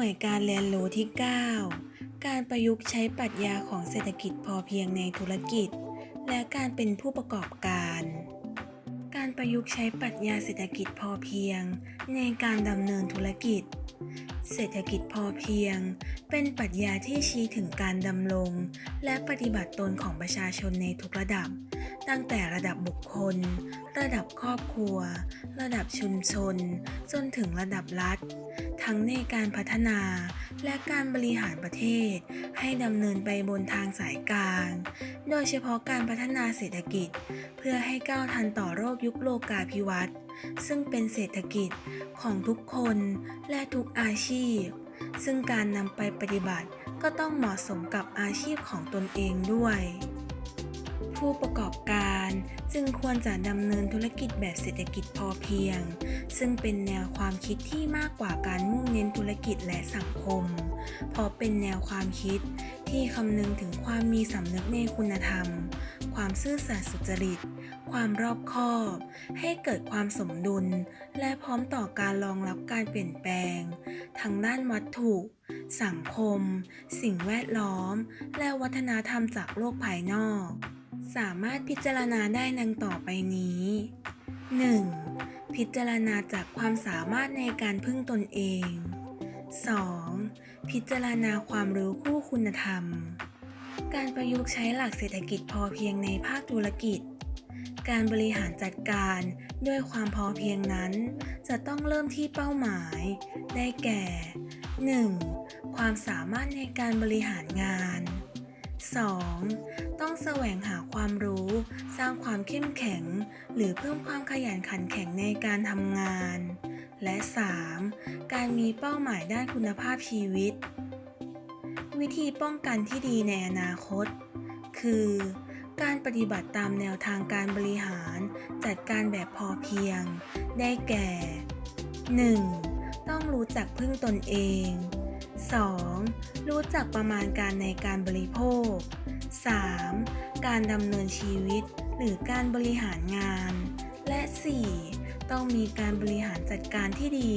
น่วยการเรียนรู้ที่ 9 การประยุกต์ใช้ปรัชญาของเศรษฐกิจพอเพียงในธุรกิจ และการเป็นผู้ประกอบการ การประยุกต์ใช้ปรัชญาเศรษฐกิจพอเพียง ในการดำเนินธุรกิจ เศรษฐกิจพอเพียง เป็นปรัชญาที่ชี้ถึงการดำรงและปฏิบัติตนของประชาชนในทุกระดับ ตั้งแต่ระดับบุคคล ระดับครอบครัว ระดับชุมชน จนถึงระดับรัฐ ทั้งในการพัฒนาและการบริหารประเทศ ให้ดำเนินไปบนทางสายกลาง โดยเฉพาะการพัฒนาเศรษฐกิจ เพื่อให้ก้าวทันต่อโลกยุคโลกาภิวัตน์ซึ่งเป็นเศรษฐกิจของทุกคนและทุกอาชีพ ซึ่งการนำไปปฏิบัติก็ต้องเหมาะสมกับอาชีพของตนเองด้วย ผู้ประกอบการจึงควรจะดำเนินธุรกิจแบบเศรษฐกิจพอเพียง ซึ่งเป็นแนวความคิดที่มากกว่าการมุ่งเน้นธุรกิจและสังคม เพราะเป็นแนวความคิดที่คำนึงถึงความมีสำนึกในคุณธรรม ความซื่อสัตย์สุจริต ความรอบคอบ ให้เกิดความสมดุล และพร้อมต่อการรองรับการเปลี่ยนแปลงทางด้านวัตถุ สังคม สิ่งแวดล้อม และวัฒนธรรมจากโลกภายนอก สามารถพิจารณาได้ดังต่อไปนี้ 1. พิจารณาจากความสามารถในการพึ่งตนเอง 2. พิจารณาความรู้คู่คุณธรรม การประยุกต์ใช้หลักเศรษฐกิจพอเพียงในภาคธุรกิจ การบริหารจัดการด้วยความพอเพียงนั้น จะต้องเริ่มที่เป้าหมาย ได้แก่ 1. ความสามารถในการบริหารงาน 2. ต้องแสวงหาความรู้ สร้างความเข้มแข็ง หรือเพิ่มความขยันขันแข็งในการทำงาน และ 3. การมีเป้าหมายด้านคุณภาพชีวิต วิธีป้องกันที่ดีในอนาคต คือ การปฏิบัติตามแนวทางการบริหาร จัดการแบบพอเพียง ได้แก่ 1. ต้องรู้จักพึ่งตนเอง 2. รู้จักประมาณการในการบริโภค 3. การดำเนินชีวิตหรือการบริหารงาน และ 4. ต้องมีการบริหารจัดการที่ดี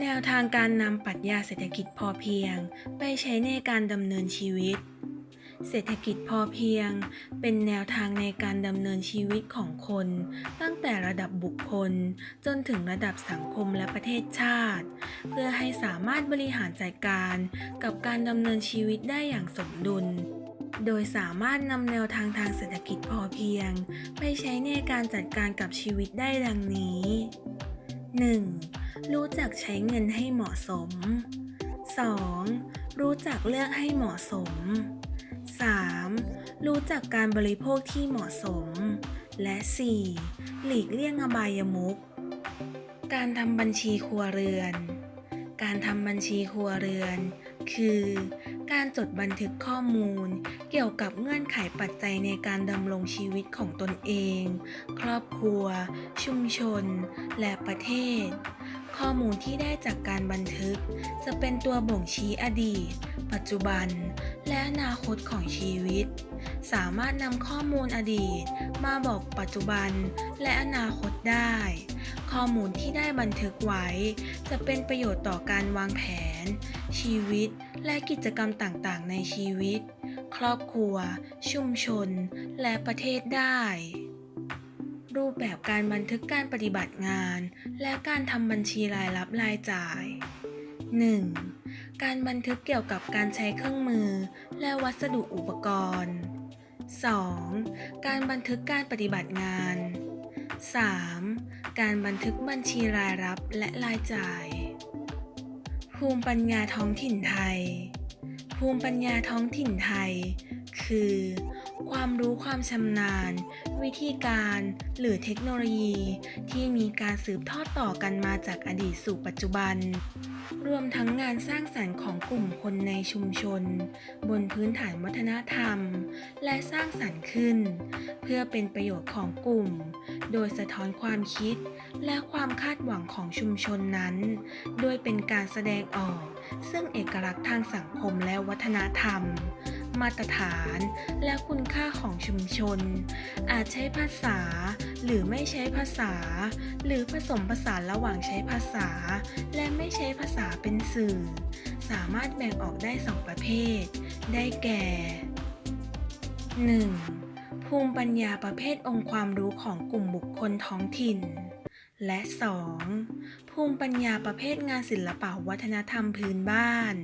แนวทางการนำปรัชญาเศรษฐกิจพอเพียง ไปใช้ในการดำเนินชีวิต เศรษฐกิจพอเพียง เป็นแนวทางในการดำเนินชีวิตของคน ตั้งแต่ระดับบุคคล จนถึงระดับสังคมและประเทศชาติ เพื่อให้สามารถบริหารจัดการกับการดำเนินชีวิตได้อย่างสมดุล โดยสามารถนำแนวทางทางเศรษฐกิจพอเพียง ไปใช้ในการจัดการกับชีวิตได้ดังนี้ 1. รู้จักใช้เงินให้เหมาะสม 2. รู้จักเลือกให้เหมาะสม 3. รู้จักการบริโภคที่เหมาะสม และ 4. หลีกเลี่ยงอบายมุขการทำบัญชีครัวเรือน การทำบัญชีครัวเรือน คือ การจดบันทึกข้อมูล เกี่ยวกับเงื่อนไขปัจจัยในการดำรงชีวิตของตนเอง ครอบครัว ชุมชน และประเทศ ข้อมูลที่ได้จากการบันทึก จะเป็นตัวบ่งชี้อดีต ปัจจุบัน และอนาคตของชีวิต สามารถนำข้อมูลอดีต มาบอกปัจจุบันและอนาคตได้ ข้อมูลที่ได้บันทึกไว้ จะเป็นประโยชน์ต่อการวางแผน ชีวิตและกิจกรรมต่างๆ ในชีวิต ครอบครัว ชุมชน และประเทศได้ รูปแบบการบันทึกการปฏิบัติงาน และการทำบัญชีรายรับรายจ่าย 1. การบันทึกเกี่ยวกับการใช้เครื่องมือ และวัสดุอุปกรณ์ 2. การบันทึกการปฏิบัติงาน 3. การบันทึกบัญชีรายรับและรายจ่าย ภูมิปัญญาท้องถิ่นไทย ภูมิปัญญาท้องถิ่นไทย คือ ความรู้ความชำนาญ วิธีการ หรือเทคโนโลยี ที่มีการสืบทอดต่อกันมาจากอดีตสู่ปัจจุบัน รวมทั้งงานสร้างสรรค์ของกลุ่มคนในชุมชน บนพื้นฐานวัฒนธรรม และสร้างสรรค์ขึ้น เพื่อเป็นประโยชน์ของกลุ่ม โดยสะท้อนความคิด และความคาดหวังของชุมชนนั้น โดยเป็นการแสดงออก ซึ่งเอกลักษณ์ทางสังคมและวัฒนธรรม มาตรฐาน และคุณค่าของชุมชน อาจใช้ภาษา หรือไม่ใช้ภาษา หรือผสมผสานระหว่างใช้ภาษา และไม่ใช้ภาษาเป็นสื่อ สามารถแบ่งออกได้สองประเภท ได้แก่ 1. ภูมิปัญญาประเภทองค์ความรู้ของกลุ่มบุคคลท้องถิ่น และ 2. ภูมิปัญญาประเภทงานศิลปะวัฒนธรรมพื้นบ้าน